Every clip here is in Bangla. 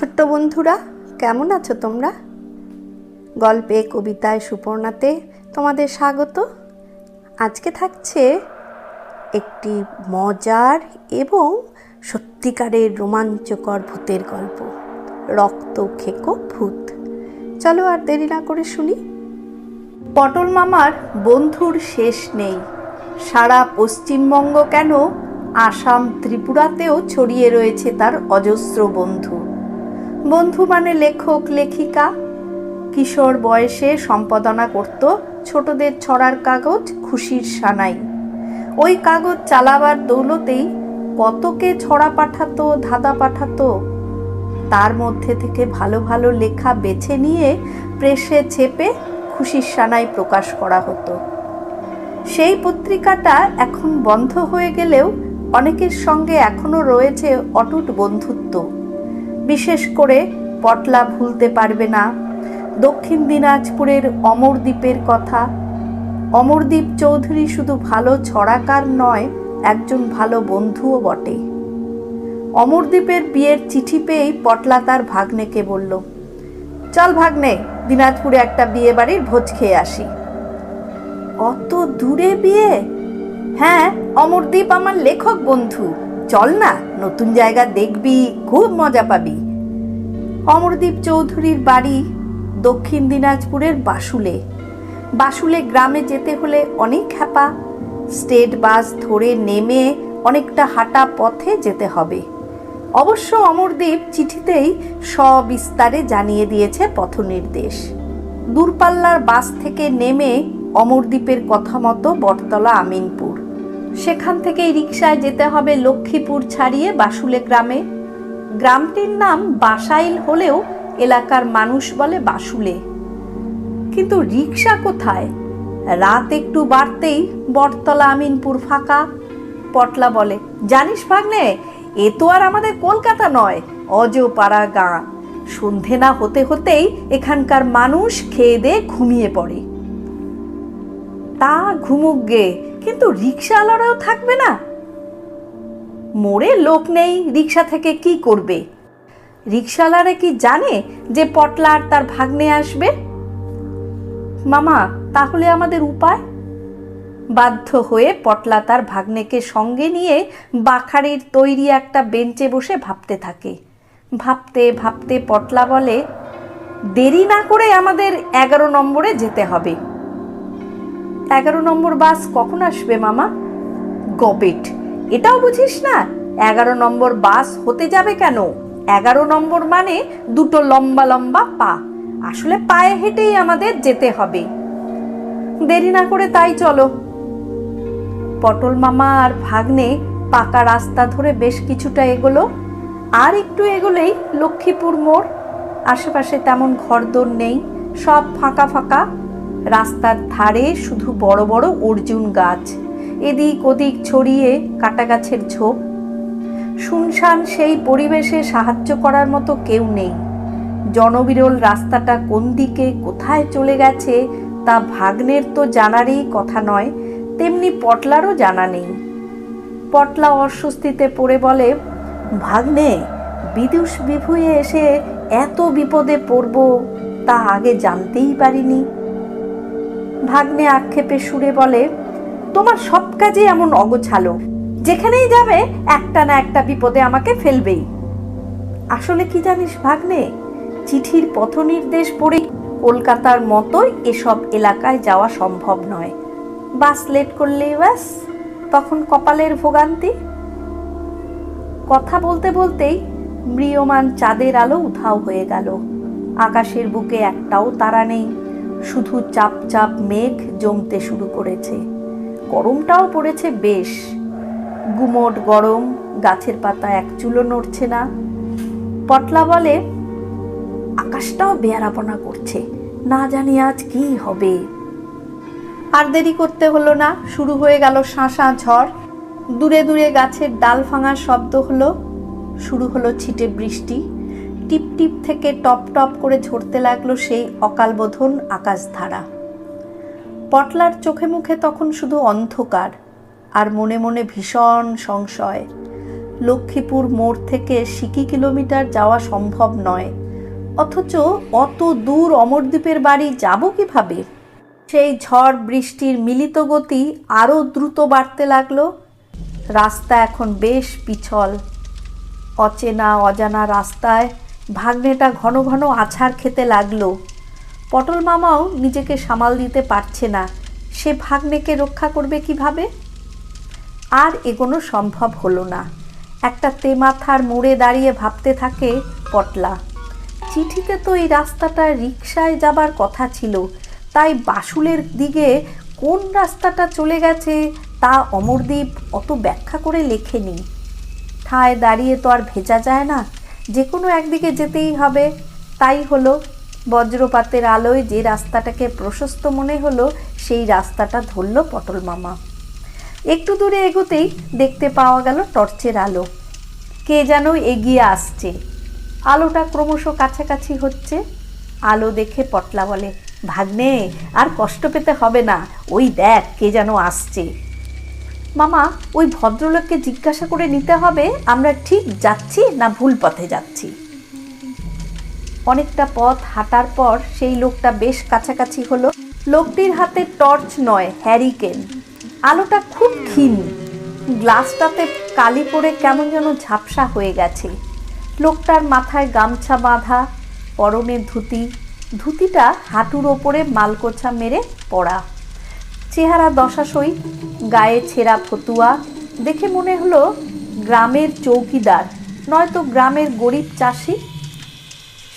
ছোট্ট বন্ধুরা, কেমন আছো তোমরা? গল্পে, কবিতায়, সুপর্ণাতে তোমাদের স্বাগত। আজকে থাকছে একটি মজার এবং সত্যিকারের রোমাঞ্চকর ভূতের গল্প, রক্ত খেকো ভূত। চলো আর দেরি না করে শুনি। পটল মামার বন্ধুর শেষ নেই। সারা পশ্চিমবঙ্গ কেন আসাম ত্রিপুরাতেও ছড়িয়ে রয়েছে তার অজস্র বন্ধু। বন্ধু মানে লেখক, লেখিকা। কিশোর বয়সে সম্পাদনা করত ছোটদের ছড়ার কাগজ খুশির সানাই। ওই কাগজ চালাবার দৌলতেই কতকে ছড়া পাঠাতো, ধাঁধা পাঠাতো। তার মধ্যে থেকে ভালো ভালো লেখা বেছে নিয়ে প্রেসে ছেপে খুশির সানাই প্রকাশ করা হতো। সেই পত্রিকাটা এখন বন্ধ হয়ে গেলেও অনেকের সঙ্গে এখনও রয়েছে অটুট বন্ধুত্ব। বিশেষ করে পটলা ভুলতে পারবে না। দক্ষিণ দিনাজপুরের অমরদ্বীপের কথা। অমরদ্বীপ চৌধুরী শুধু ভালো ছড়াকার নয়, একজন ভালো বন্ধুও বটে। অমরদ্বীপের বিয়ের চিঠি পেয়েই পটলা তার ভাগ্নেকে বলল, চল ভাগ্নে, দিনাজপুরে একটা বিয়ে বাড়ির ভোজ খেয়ে আসি। অত দূরে বিয়ে? হ্যাঁ অমরদ্বীপ আমার লেখক বন্ধু। চল না, নতুন জায়গা দেখবি, খুব মজা পাবি। অমরদীপ চৌধুরীর বাড়ি দক্ষিণ দিনাজপুরের বাসুলে। বাসুলে গ্রামে যেতে হলে অনেক হ্যাপা স্টেট বাস ধরে নেমে অনেকটা হাঁটা পথে যেতে হবে। অবশ্য অমরদীপ চিঠিতেই সবিস্তারে জানিয়ে দিয়েছে পথনির্দেশ। দূরপাল্লার বাস থেকে নেমে অমরদ্বীপের কথা মতো বটতলা আমিনপুর। সেখান থেকেই রিক্সায় যেতে হবে লক্ষ্মীপুর ছাড়িয়ে বাসুলে গ্রামে। গ্রামটির নাম বাসাইল হলেও এলাকার মানুষ বলে বাসুলে। কিন্তু রিক্সা কোথায়? রাত একটু বাড়তেই বটতলা আমিনপুর ফাঁকা। পটলা বলে, জানিস ভাগ্নে, এ তো আর আমাদের কলকাতা নয়, অজপাড়া গাঁ। সন্ধে না হতে হতেই এখানকার মানুষ খেয়ে দিয়ে ঘুমিয়ে পড়ে। তা ঘুমুক গে কিন্তু রিক্সাওয়ালারাও থাকবে না। মোড়ে লোক নেই রিক্সা থেকে কি করবে? রিক্সাওয়ালারা কি জানে যে পটলা আর তার ভাগ্নে আসবে? মামা, তাহলে আমাদের উপায়? বাধ্য হয়ে পটলা তার ভাগ্নেকে সঙ্গে নিয়ে বাখারির তৈরি একটা বেঞ্চে বসে ভাবতে থাকে। ভাবতে ভাবতে পটলা বলে, দেরি না করে আমাদের এগারো নম্বরে যেতে হবে। এগারো নম্বর বাস কখন আসবে, মামা? গবেট এটাও বুঝিস না? এগারো নম্বর বাস হতে যাবে কেন? এগারো নম্বর মানে দুটো লম্বা লম্বা পা। আসলে পায়ে হেঁটেই আমাদের যেতে হবে। দেরি না করে তাই চলো। পটল মামা আর ভাগ্নে পাকা রাস্তা ধরে বেশ কিছুটা এগোলো। আর একটু এগোলেই লক্ষ্মীপুর মোড়। আশেপাশে তেমন ঘরদোর নেই, সব ফাঁকা ফাঁকা। রাস্তার ধারে শুধু বড় বড় অর্জুন গাছ। এদিক ওদিক ছড়িয়ে কাটা গাছের ঝোপ। শুনশান সেই পরিবেশে সাহায্য করার মতো কেউ নেই। জনবিরল রাস্তাটা কোন দিকে কোথায় চলে গেছে তা ভাগ্নের তো জানারই কথা নয়, তেমনি পটলারও জানা নেই। পটলা অস্বস্তিতে পড়ে বলে, ভাগ্নে, বিদুষ বিভুয়ে এসে এত বিপদে পড়ব তা আগে জানতেই পারিনি। ভাগ্নে আক্ষেপে সুরে বলে, তোমার সব কাজে এমন অগোছালো। যেখানেই যাবে, একটা না একটা বিপদে আমাকে ফেলবেই। আসলে কি জানিস ভাগ্নে, চিঠির পথনির্দেশ পড়েই কলকাতার মতোই এসব এলাকায় যাওয়া সম্ভব নয়। বাস লেট করলেই ব্যাস, তখন কপালের ভোগান্তি। কথা বলতে বলতেই ম্রিয়মান চাঁদের আলো উধাও হয়ে গেল। আকাশের বুকে একটাও তারা নেই। শুধু চাপ চাপ মেঘ জমতে শুরু করেছে। গরমটাও পড়েছে বেশ। গুমোট গরম, গাছের পাতা এক চুলো নড়ছে না। পটলা বলে আকাশটাও বেয়ারাপনা করছে। না জানি আজ কি হবে। আর দেরি করতে হলো না, শুরু হয়ে গেল শাঁসা ঝড়। দূরে দূরে গাছের ডাল ভাঙার শব্দ হলো, শুরু হলো ছিটে বৃষ্টি। টিপ টিপ থেকে টপ টপ করে ঝরতে লাগল সেই অকালবোধন আকাশধারা। পটলার চোখে মুখে তখন শুধু অন্ধকার আর মনে মনে ভীষণ সংশয়। লক্ষ্মীপুর মোড় থেকে সিকি কিলোমিটার যাওয়া সম্ভব নয়, অথচ অত দূর অমরদ্বীপের বাড়ি যাব কীভাবে? সেই ঝড় বৃষ্টির মিলিত গতি আরও দ্রুত বাড়তে লাগল। রাস্তা এখন বেশ পিছল। অচেনা অজানা রাস্তায় ভাগ্নেটা ঘন ঘন আছাড় খেতে লাগল। পটল মামাও নিজেকে সামাল দিতে পারছে না। সে ভাগ্নেকে রক্ষা করবে কীভাবে? আর এগোনো সম্ভব হলো না। একটা তেমাথার মোড়ে দাঁড়িয়ে ভাবতে থাকে পটলা। চিঠিতে তো এই রাস্তাটা রিকশায় যাবার কথা ছিল। তাই বাসুলের দিকে কোন রাস্তাটা চলে গেছে তা অমরদীপ অত ব্যাখ্যা করে লেখেনি। ঠায় দাঁড়িয়ে তো আর ভেজা যায় না। যে কোনো একদিকে যেতেই হবে। তাই হলো বজ্রপাতের আলোয় যে রাস্তাটাকে প্রশস্ত মনে হলো, সেই রাস্তাটা ধরল পটল মামা। একটু দূরে এগোতেই দেখতে পাওয়া গেল টর্চের আলো। কে যেন এগিয়ে আসছে। আলোটা ক্রমশ কাছাকাছি হচ্ছে। আলো দেখে পটলা বলে, ভাগ্নে, আর কষ্ট পেতে হবে না। ওই দেখ কে যেন আসছে। মামা, ওই ভদ্রলোককে জিজ্ঞাসা করে নিতে হবে, আমরা ঠিক যাচ্ছি না ভুল পথে যাচ্ছি? অনেকটা পথ হাঁটার পর সেই লোকটা বেশ কাছাকাছি হলো। লোকটির হাতে টর্চ নয়, হ্যারিকেন। আলোটা খুব ক্ষীণ। গ্লাসটাতে কালি পড়ে কেমন যেন ঝাপসা হয়ে গেছে। লোকটার মাথায় গামছা বাঁধা, পরনে ধুতি। ধুতিটা হাঁটুর ওপরে মালকোছা মেরে পড়া। চেহারা দশাসই গায়ে ছেঁড়া ফতুয়া, দেখে মনে হলো গ্রামের চৌকিদার, নয়তো গ্রামের গরিব চাষি।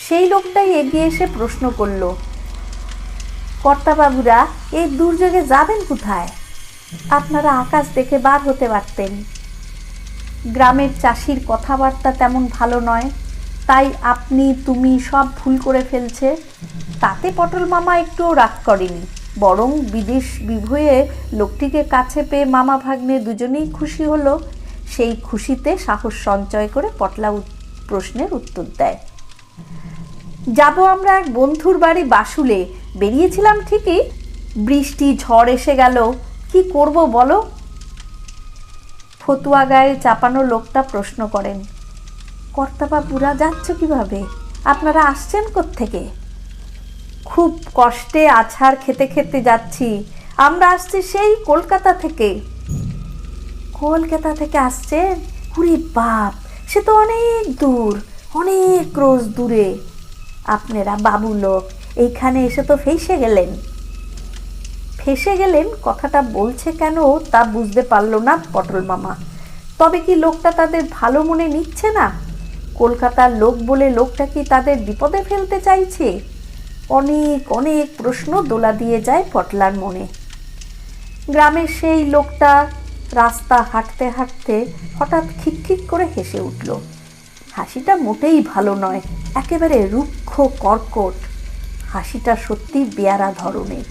সেই লোকটাই এগিয়ে এসে প্রশ্ন করল, কর্তাবাবুরা, এই দুর্যোগে যাবেন কোথায়? আপনারা আকাশ দেখে বার হতে পারতেন। গ্রামের চাষির কথাবার্তা তেমন ভালো নয়, তাই আপনি, তুমি সব ভুল করে ফেলছে। তাতে পটল মামা একটুও রাগ করেনি। বরং বিদেশ বিভয়ে লোকটিকে কাছে পেয়ে মামা ভাগ্নে দুজনেই খুশি হলো। সেই খুশিতে সাহস সঞ্চয় করে পটলা প্রশ্নের উত্তর দেয়। যাব আমরা এক বন্ধুর বাড়ি বাসুলে। বেরিয়েছিলাম ঠিকই। বৃষ্টি ঝড় এসে গেল। কি করব বলো? ফতুয়া গায়ে চাপানো লোকটা প্রশ্ন করেন কর্তাবাবুরা যাচ্ছ কীভাবে? আপনারা আসছেন থেকে খুব কষ্টে আছাড় খেতে খেতে যাচ্ছি। আমরা আসছি সেই কলকাতা থেকে। কলকাতা থেকে আসছেন উরে বাপ, সে তো অনেক দূর, অনেক রোজ দূরে। আপনারা বাবু লোক, এইখানে এসে তো ফেসে গেলেন। ফেসে গেলেন? কথাটা বলছে কেন তা বুঝতে পারল না পটল মামা। তবে কি লোকটা তাদের ভালো মনে নিচ্ছে না? কলকাতার লোক বলে লোকটা কি তাদের বিপদে ফেলতে চাইছে? অনেক অনেক প্রশ্ন দোলা দিয়ে যায় পটলার মনে। গ্রামের সেই লোকটা রাস্তা হাঁটতে হাঁটতে হঠাৎ খিকখিক করে হেসে উঠল। হাসিটা মোটেই ভালো নয়, একেবারে রুক্ষ কর্কট। হাসিটা সত্যি বেয়ারা ধরনের।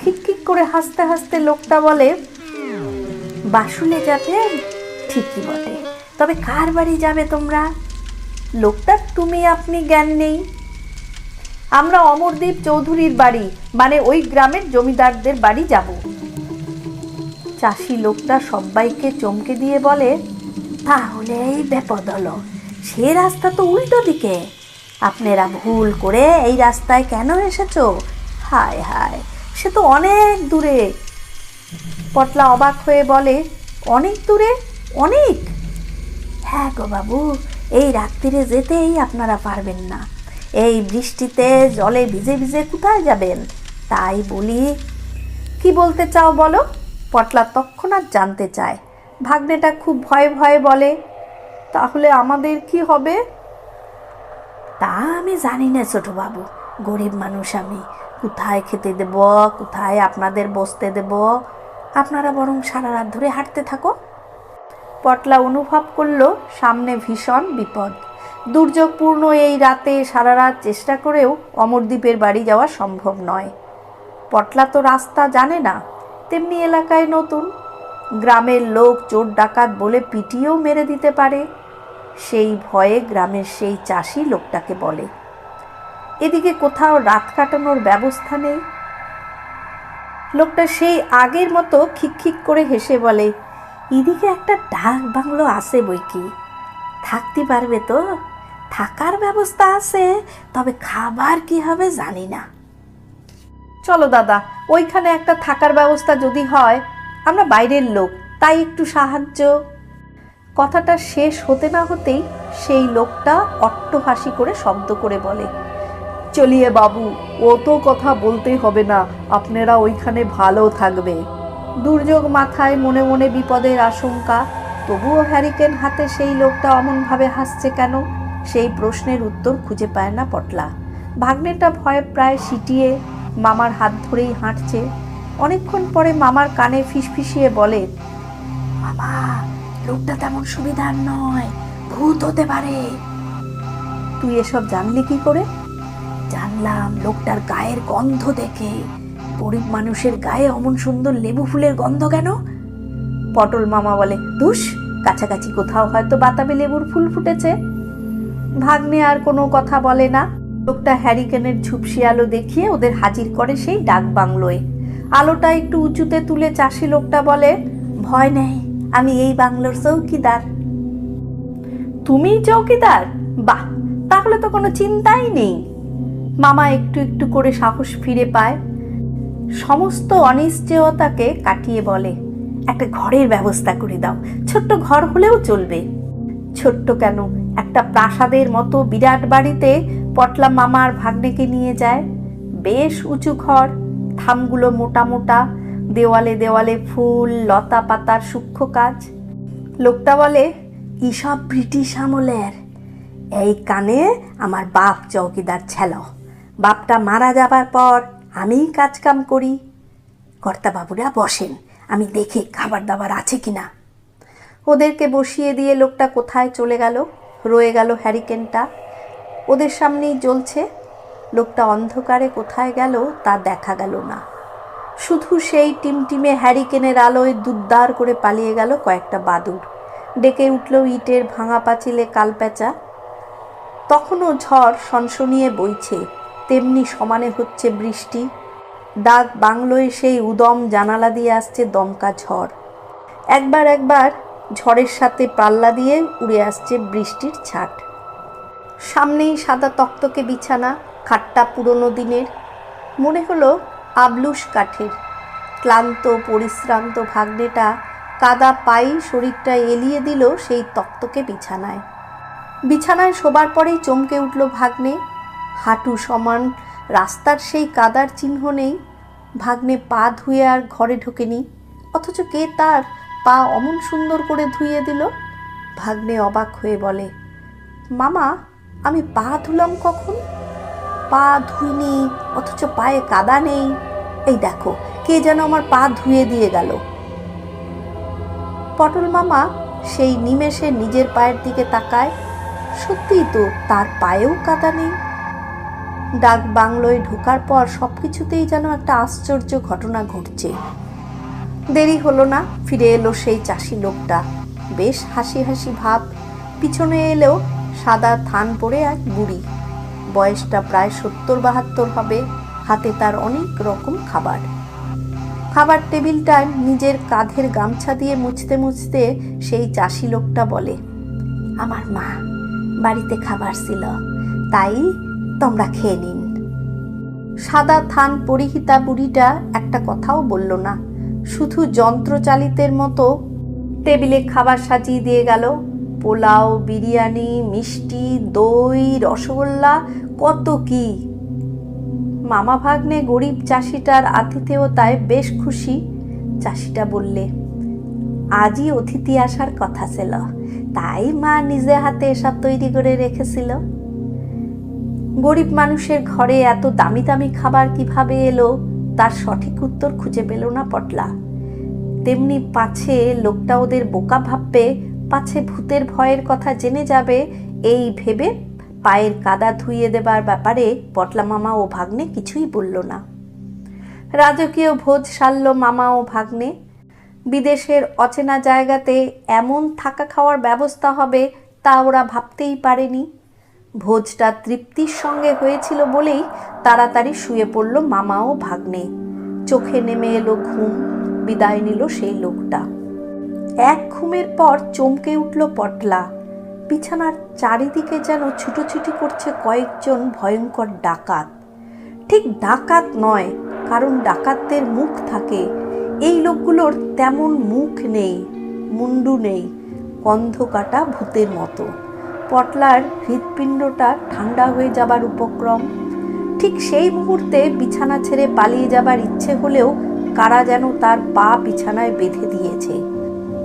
খিকখিক করে হাসতে হাসতে লোকটা বলে, বাসুলে যাবে, ঠিকই বটে। তবে কার বাড়ি যাবে তোমরা? লোকটার তুমি, আপনি জ্ঞান নেই। আমরা অমরদীপ চৌধুরীর বাড়ি মানে ওই গ্রামের জমিদারদের বাড়ি যাব। চাষি লোকটা সবাইকে চমকে দিয়ে বলে, তাহলে এই বেপদ হলো সে রাস্তা তো উল্টো দিকে। আপনারা ভুল করে এই রাস্তায় কেন এসেছ? হায় হায়, সে তো অনেক দূরে। পটলা অবাক হয়ে বলে, অনেক দূরে? অনেক? হ্যাঁ গো বাবু, এই রাত্রিরে যেতেই আপনারা পারবেন না। এই বৃষ্টিতে জলে ভিজে ভিজে কোথায় যাবেন? তাই বলি, কি বলতে চাও বলো? পটলা তৎক্ষণাৎ জানতে চায়। ভাগ্নেটা খুব ভয়ে ভয়ে বলে, তাহলে আমাদের কি হবে? তা আমি জানি না ছোট বাবু গরিব মানুষ আমি। কোথায় খেতে দেব? কোথায় আপনাদের বসতে দেব? আপনারা বরং সারা রাত ধরে হাঁটতে থাকো। পটলা অনুভব করল সামনে ভীষণ বিপদ। দুর্যোগপূর্ণ এই রাতে সারা রাত চেষ্টা করেও অমরদ্বীপের বাড়ি যাওয়া সম্ভব নয়। পটলা তো রাস্তা জানে না, তেমনি এলাকায় নতুন। গ্রামের লোক চোর ডাকাত বলে পিটিয়েও মেরে দিতে পারে, সেই ভয়ে গ্রামের সেই চাষি লোকটাকে বলে। এদিকে কোথাও রাত কাটানোর ব্যবস্থা নেই। লোকটা সেই আগের মতো খিকখিক করে হেসে বলে, এদিকে একটা ডাক বাংলো আছে বই কি থাকতে পারবে তো? থাকার ব্যবস্থা আছে, তবে খাবার কি হবে জানি না। চলো দাদা, ওইখানে একটা থাকার ব্যবস্থা যদি হয়, আমরা বাইরের লোক, তাই একটু সাহায্য। কথাটা শেষ হতে না হতেই সেই লোকটা অট্টহাসি করে শব্দ করে বলে, চলিয়ে বাবু, ও তো কথা বলতে হবে না, আপনারা ওইখানে ভালো থাকবে। দুর্যোগ মাথায় মনে মনে বিপদের আশঙ্কা, তবুও হ্যারিকেন হাতে সেই লোকটা অমনভাবে হাসছে কেন? সেই প্রশ্নের উত্তর খুঁজে পায় না পটলা। ভাগ্নেটা ভয়ে প্রায় সিটিয়ে মামার হাত ধরেই হাঁটছে। অনেকক্ষণ পরে মামার কানে ফিসফিসিয়ে বলে, মামা, লোকটা তেমন সুবিধার নয়, ভূত হতে পারে। তুই এসব জানলি কি করে? জানলাম, লোকটার গায়ের গন্ধ দেখে। গরিব মানুষের গায়ে অমন সুন্দর লেবু ফুলের গন্ধ কেন? পটল মামা বলে দুস কাছাকাছি কোথাও হয়তো বাতাবি লেবুর ফুল ফুটেছে। ভাগ্নে আর কোনো কথা বলে না। লোকটা হ্যারিকেনের ঝুপসি আলো দেখিয়ে ওদের হাজির করে সেই ডাক বাংলোয়। আলোটা একটু উঁচুতে তুলে চাষি লোকটা বলে, ভয় নেই, আমি এই বাংলোর চৌকিদার। তুমি চৌকিদার? বাহ, তাহলে তো কোনো চিন্তাই নেই। মামা একটু একটু করে সাহস ফিরে পায়। সমস্ত অনিশ্চয়তাকে কাটিয়ে বলে, একটা ঘরের ব্যবস্থা করে দাও, ছোট্ট ঘর হলেও চলবে। ছোট্ট কেন? একটা প্রাসাদের মতো বিরাট বাড়িতে পটলা মামার ভাগ্নেকে নিয়ে যায়। বেশ উঁচু ঘর, থামগুলো মোটা মোটা, দেওয়ালে দেওয়ালে ফুল, লতা পাতার সূক্ষ্ম কাজ। লোকটা বলে ইসব ব্রিটিশ আমলের। এই কানে আমার বাপ চৌকিদার ছিল। বাপটা মারা যাবার পর আমিই কাজকাম করি। কর্তাবাবুরা বসেন, আমি দেখি খাবার দাবার আছে কিনা। ওদেরকে বসিয়ে দিয়ে লোকটা কোথায় চলে গেল? রয়ে গেল হ্যারিকেনটা। ওদের সামনেই জ্বলছে। লোকটা অন্ধকারে কোথায় গেল তা দেখা গেল না। শুধু সেই টিমটিমে হ্যারিকেনের আলোয় দুদ্দার করে পালিয়ে গেল কয়েকটা বাদুর ডেকে উঠল ইটের ভাঙা পাঁচিলে কালপ্যাচা তখনও ঝড় সনসনিয়ে বইছে, তেমনি সমানে হচ্ছে বৃষ্টি। ডাক বাংলোয় সেই উদম জানালা দিয়ে আসছে দমকা ঝড়। একবার একবার ঝড়ের সাথে পাল্লা দিয়ে উড়ে আসছে বৃষ্টির ছাট। সামনেই সাদা তক্তকে বিছানা, খাটটা পুরনো দিনের। মনে হলো আবলুস কাঠের। ক্লান্ত, পরিশ্রান্ত ভাগ্নেটা কাদা পাই শরীরটা এলিয়ে দিল সেই তক্তকে বিছানায়। বিছানায় শোবার পরেই চমকে উঠল ভাগ্নে। হাঁটু সমান, রাস্তার সেই কাদার চিহ্ন নেই। ভাগ্নে পা ধুয়ে আর ঘরে ঢোকেনি। অথচ কে তার পা অমন সুন্দর করে ধুইয়ে দিল। ভাগ্নে অবাক হয়ে বলে, মামা, আমি পা ধুলাম কখন? পা ধুইনি, অথচ পায়ে কাদা নেই। এই দেখো, কে যেন আমার পা ধুয়ে দিয়ে গেল। পটল মামা সেই নিমেষে নিজের পায়ের দিকে তাকায়। সত্যিই তো তার পায়েও কাদা নেই। ডাক বাংলোয় ঢোকার পর সব কিছুতেই যেন একটা আশ্চর্য ঘটনা ঘটছে। দেরি হলো না, ফিরে এলো সেই চাষি লোকটা। বেশ হাসি হাসি ভাব, পিছনে এলেও সাদা থান পরে এক বুড়ি। বয়সটা প্রায় সত্তর বাহাত্তর হবে, হাতে তার অনেক রকম খাবার। খাবার টেবিলটা নিজের কাঁধের গামছা দিয়ে মুছতে মুছতে সেই চাষি লোকটা বলে, আমার মা বাড়িতে খাবার ছিল, তাই তোমরা খেয়ে নিন। সাদা থান পরিহিতা বুড়িটা একটা কথাও বলল না। শুধু যন্ত্রচালিতের মতো টেবিলে খাবার সাজিয়ে দিয়ে গেল। পোলাও, বিরিয়ানি, মিষ্টি, দই, রসগোল্লা, কত কি। মামা ভাগ্নে গরিব চাষিটার আতিথেয়তায় বেশ খুশি। চাষিটা বললে, আজই অতিথি আসার কথা ছিল। তাই মা নিজে হাতে এসব তৈরি করে রেখেছিল। গরিব মানুষের ঘরে এত দামি দামি খাবার কীভাবে এলো? তার সঠিক উত্তর খুঁজে পেল না পটলা। তেমনি পাছে লোকটা ওদের বোকা ভাববে, পাছে ভূতের ভয়ের কথা জেনে যাবে, এই ভেবে পায়ের কাদা ধুইয়ে দেবার ব্যাপারে পটলা মামা ও ভাগ্নে কিছুই বলল না। রাজকীয় ভোজ সারল মামা ও ভাগ্নে। বিদেশের অচেনা জায়গাতে এমন থাকা খাওয়ার ব্যবস্থা হবে তা ওরা ভাবতেই পারেনি। ভোজটা তৃপ্তির সঙ্গে হয়েছিল বলেই তাড়াতাড়ি শুয়ে পড়ল মামা ও ভাগ্নে। চোখে নেমে এলো ঘুম, বিদায় নিল সেই লোকটা। এক ঘুমের পর চমকে উঠল পটলা। বিছানার চারিদিকে যেন ছুটোছুটি করছে কয়েকজন ভয়ঙ্কর ডাকাত। ঠিক ডাকাত নয়, কারণ ডাকাতদের মুখ থাকে। এই লোকগুলোর তেমন মুখ নেই, মুন্ডু নেই গন্ধ কাটা ভূতের মতো। পটলার হৃৎপিণ্ডটা ঠান্ডা হয়ে যাবার উপক্রম। ঠিক সেই মুহূর্তে বিছানা ছেড়ে পালিয়ে যাবার ইচ্ছে হলেও কারা যেন তার পা বিছানায় বেঁধে দিয়েছে।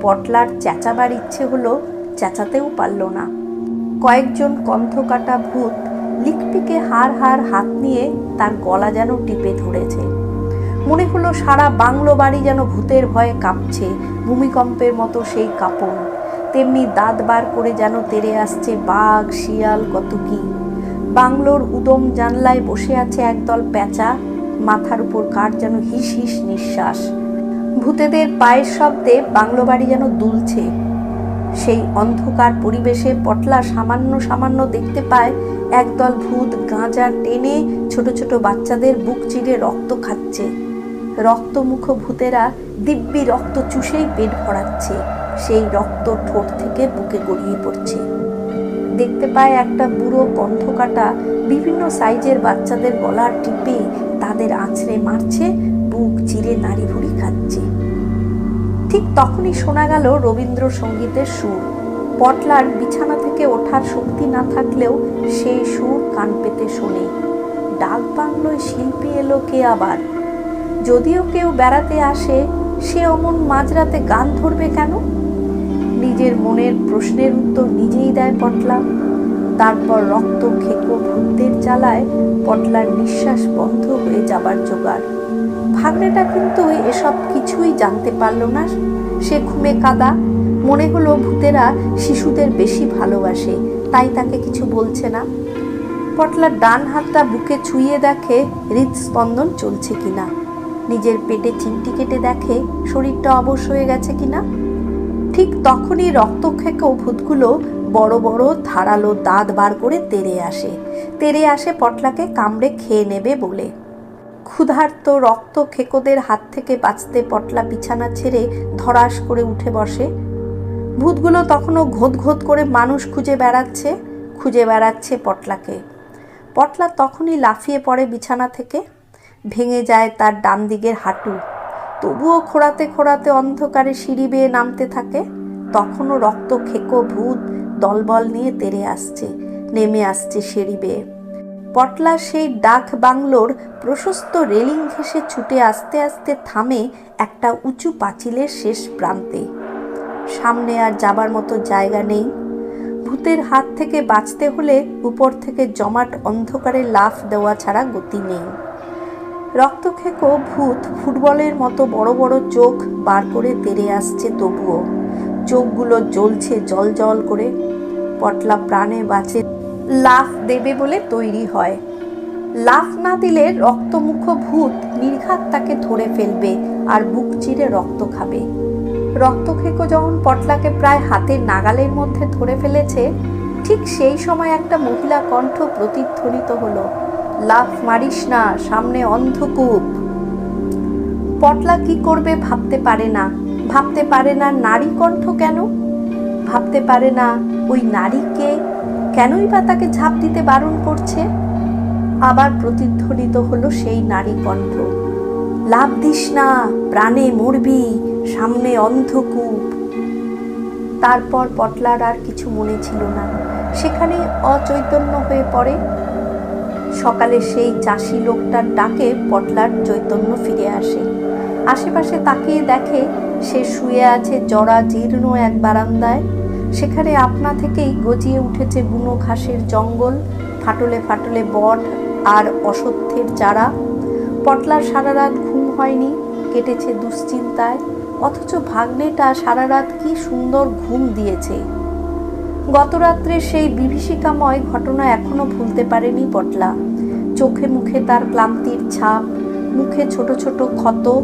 পটলার চেঁচাবার ইচ্ছে হলো চেঁচাতেও পারল না। কয়েকজন কণ্ঠ কাটা ভূত লিকপিকে হার হার হাত নিয়ে তার গলা যেন টিপে ধরেছে। মনে হলো সারা বাংলো বাড়ি যেন ভূতের ভয়ে কাঁপছে, ভূমিকম্পের মতো সেই কাঁপন। তেমনি দাঁত বার করে যেন তেরে আসছে বাঘ, শিয়াল কত কি বাংলোর উদম জানলায় বসে আছে একদল প্যাঁচা, মাথার উপর কার যেন হিস হিস নিঃশ্বাস। ভূতেদের পায়ের শব্দে বাংলো বাড়ি যেন দুলছে। সেই অন্ধকার পরিবেশে পটলা সামান্য সামান্য দেখতে পায় একদল ভূত গাঁজা টেনে ছোট ছোট বাচ্চাদের বুক চিরে রক্ত খাচ্ছে। রক্তমুখ ভূতেরা দিব্যি রক্ত চুষেই পেট ভরাচ্ছে। সেই রক্ত ঠোঁট থেকে বুকে গড়িয়ে পড়ছে। দেখতে পায় একটা বুড়ো কণ্ঠ কাটা বিভিন্ন সাইজের বাচ্চাদের গলা টিপে তাদের আছড়ে মারছে, বুক চিরে নাড়ি ভুড়ি খাচ্ছে। ঠিক তখনই শোনা গেল রবীন্দ্রসঙ্গীতের সুর। পটলার বিছানা থেকে ওঠার শক্তি না থাকলেও সেই সুর কান পেতে শোনে। ডাক বাংলোয় শিল্পী এলো কে আবার? যদিও কেউ বেড়াতে আসে, সে অমন মাঝরাতে গান ধরবে কেন? নিজের মনের প্রশ্নের উত্তর নিজেই দেয় পটলা। তারপর রক্ত খেকো ভূতদের জ্বালায় পটলার নিঃশ্বাস বন্ধ হয়ে যাবার জোগাড়। ভাগ্নেটা কিন্তু এসব কিছুই জানতে পারল না। সে ঘুমে কাদা। মনে হলো ভূতেরা শিশুদের বেশি ভালোবাসে, তাই তাকে কিছু বলছে না। পটলার ডান হাতটা বুকে ছুঁয়ে দেখে হৃদস্পন্দন চলছে কিনা। নিজের পেটে চিমটি কেটে দেখে শরীরটা অবশ হয়ে গেছে কিনা। ঠিক তখনই রক্তক্ষেকো ভূতগুলো বড় বড় ধারালো দাঁত বার করে তেড়ে আসে। তেড়ে আসে পটলাকে কামড়ে খেয়ে নেবে বলে। ক্ষুধার্ত রক্ত খেকোদের হাত থেকে বাঁচতে পটলা বিছানা ছেড়ে ধরাস করে উঠে বসে। ভূতগুলো তখনও ঘোত ঘোত করে মানুষ খুঁজে বেড়াচ্ছে খুঁজে বেড়াচ্ছে পটলাকে। পটলা তখনই লাফিয়ে পড়ে বিছানা থেকে। ভেঙে যায় তার ডান দিকের হাঁটু। তবুও খোড়াতে খোঁড়াতে অন্ধকারে সিঁড়ি বেয়ে নামতে থাকে। তখনও রক্ত, খেকো, ভূত দলবল নিয়ে তেড়ে আসছে, নেমে আসছে সিঁড়ি বেয়ে। পটলা সেই ডাক বাংলোর প্রশস্ত রেলিং ঘেঁষে ছুটে আসতে আসতে থামে একটা উঁচু পাঁচিলের শেষ প্রান্তে। সামনে আর যাবার মতো জায়গা নেই। ভূতের হাত থেকে বাঁচতে হলে উপর থেকে জমাট অন্ধকারে লাফ দেওয়া ছাড়া গতি নেই। রক্তখেকো ভূত ফুটবলের মতো বড় বড় চোখ বার করে তেড়ে আসছে তবুও। চোখগুলো জ্বলছে জল জল করে। পটলা প্রাণে বাঁচে। লাফ দেবে বলে তৈরি হয়। লাফ না দিলে রক্তমুখ ভূত নির্ঘাত তাকে ধরে ফেলবে আর বুক চিরে রক্ত খাবে। রক্তখেকো যখন পটলাকে প্রায় হাতের নাগালের মধ্যে ধরে ফেলেছে, ঠিক সেই সময় একটা মহিলা কণ্ঠ প্রতিধ্বনিত হলো। লাফ মারিস না, সামনে অন্ধকূপ। পটলা কি করবে ভাবতে পারে না। ভাবতে পারে না নারী কণ্ঠ কেন? ভাবতে পারে না ওই নারীকে কেনই বা তাকে ঝাঁপ দিতে বারণ করছে? আবার প্রতিধ্বনিত হলো সেই নারী কণ্ঠ। লাভ দিস না, প্রাণে মরবি, সামনে অন্ধকূপ। তারপর পটলার আর কিছু মনে ছিল না। সেখানে অচৈতন্য হয়ে পড়ে সকালে সেই চাষি লোকটার ডাকে পটলার চৈতন্য ফিরে আসে। আশেপাশে তাকিয়ে দেখে সে শুয়ে আছে জরা জীর্ণ এক বারান্দায়। সেখানে আপনা থেকেই গজিয়ে উঠেছে বুনো ঘাসের জঙ্গল, ফাটলে ফাটলে বট আর অসত্যের চারা। পটলার সারা রাত ঘুম হয়নি, কেটেছে দুশ্চিন্তায়। অথচ ভাগ্নেটা সারা রাত কি সুন্দর ঘুম দিয়েছে। গতরাত্রে সেই বিভীষিকাময় ঘটনা এখনও ভুলতে পারেনি পটলা। চোখে মুখে তার ক্লান্তির ছাপ, মুখে ছোট ছোট ক্ষত,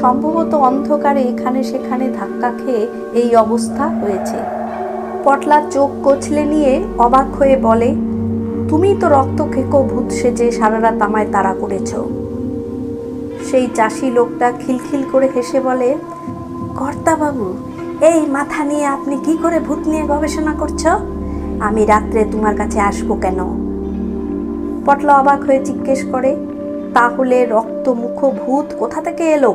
সম্ভবত অন্ধকারে এখানে সেখানে ধাক্কা খেয়ে এই অবস্থা হয়েছে। পটলা চোখ কচলে নিয়ে অবাক হয়ে বলে, তুমি তো রক্ত খেকো ভূত সেজে সারা রাত আমায় তাড়া করেছ। সেই চাষি লোকটা খিলখিল করে হেসে বলে, কর্তাবাবু এই মাথা নিয়ে আপনি কি করে ভূত নিয়ে গবেষণা করছ? আমি রাত্রে তোমার কাছে আসব কেন? পটলা অবাক হয়ে জিজ্ঞেস করে, তাহলে রক্তমুখ ভূত কোথা থেকে এলো?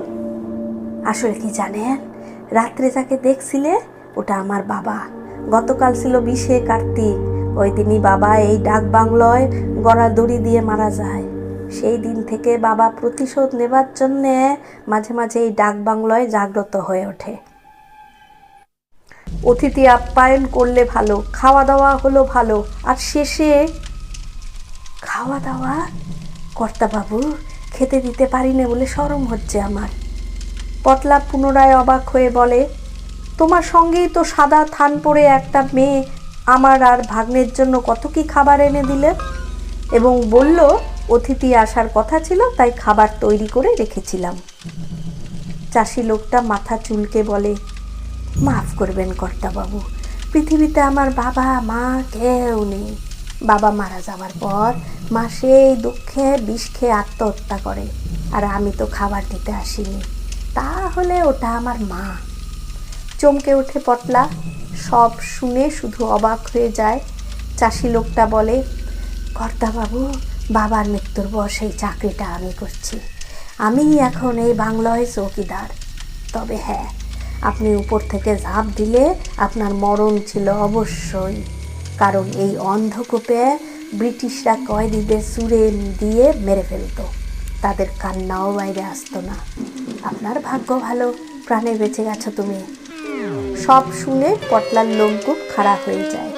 আসলে কি জানেন, রাত্রে তাকে দেখছিলে, ওটা আমার বাবা। গতকাল ছিল বিশে কার্তিক। ওই দিনই বাবা এই ডাক বাংলোয় গড়া দড়ি দিয়ে মারা যায়। সেই দিন থেকে বাবা প্রতিশোধ নেবার জন্যে মাঝে মাঝে এই ডাক বাংলোয় জাগ্রত হয়ে ওঠে। অতিথি আপ্যায়ন করলে ভালো খাওয়া দাওয়া হলো ভালো, আর শেষে খাওয়া দাওয়া কর্তাবাবু খেতে দিতে পারি না বলে সরম হচ্ছে আমার। পটলা পুনরায় অবাক হয়ে বলে, তোমার সঙ্গেই তো সাদা থান পরে একটা মেয়ে আমার আর ভাগ্নের জন্য কত কি খাবার এনে দিলে? এবং বলল, অতিথি আসার কথা ছিল, তাই খাবার তৈরি করে রেখেছিলাম। চাষি লোকটা মাথা চুলকে বলে মাফ করবেন কর্তাবাবু, পৃথিবীতে আমার বাবা, মা কেউ নেই। বাবা মারা যাওয়ার পর মা সেই দুঃখে বিষ খেয়ে আত্মহত্যা করে, আর আমি তো খাবার দিতে আসিনি। তাহলে ওটা আমার মা। চমকে ওঠে পটলা, সব শুনে শুধু অবাক হয়ে যায়। চাষি লোকটা বলে, কর্তাবাবু, বাবার মৃত্যুর পর সেই চাকরিটা আমি করছি। আমি এখন এই বাংলায় চৌকিদার। তবে হ্যাঁ আপনি উপর থেকে ঝাঁপ দিলে আপনার মরণ ছিল অবশ্যই। কারণ এই অন্ধকূপে ব্রিটিশরা কয়েদিদের সুরে দিয়ে মেরে ফেলতো। তাদের কান্নাও বাইরে আসতো না। আপনার ভাগ্য ভালো, প্রাণে বেঁচে গেছো তুমি। সব শুনে পটলার লোমকূপ খারাপ হয়ে যায়।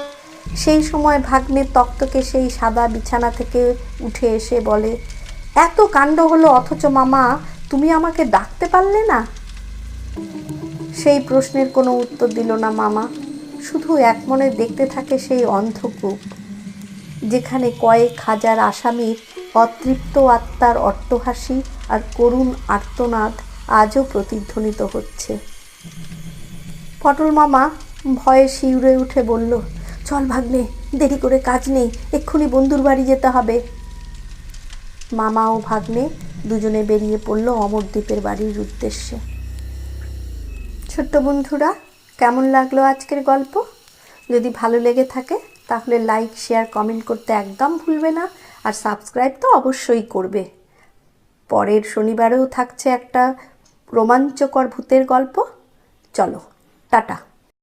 সেই সময় ভাগ্নে তক্তকে সেই সাদা বিছানা থেকে উঠে এসে বলে, এত কাণ্ড হলো অথচ মামা, তুমি আমাকে ডাকতে পারলে না? সেই প্রশ্নের কোনো উত্তর দিল না মামা। শুধু এক মনে দেখতে থাকে সেই অন্ধকূপ, যেখানে কয়েক হাজার আসামির অতৃপ্ত আত্মার অট্টহাসি আর করুণ আর্তনাদ আজও প্রতিধ্বনিত হচ্ছে। পটল মামা ভয়ে শিউরে উঠে বলল, চল ভাগ্নে, দেরি করে কাজ নেই, এক্ষুনি বন্ধুর বাড়ি যেতে হবে। মামা ও ভাগ্নে দুজনে বেরিয়ে পড়ল অমরদ্বীপের বাড়ির উদ্দেশ্যে। ছোট্ট বন্ধুরা, কেমন লাগল আজকের গল্প? যদি ভালো লেগে থাকে, তাহলে লাইক শেয়ার কমেন্ট করতে একদম ভুলবে না, আর সাবস্ক্রাইব তো অবশ্যই করবে। পরের শনিবারেও থাকছে একটা রোমাঞ্চকর ভূতের গল্প। চলো, টাটা।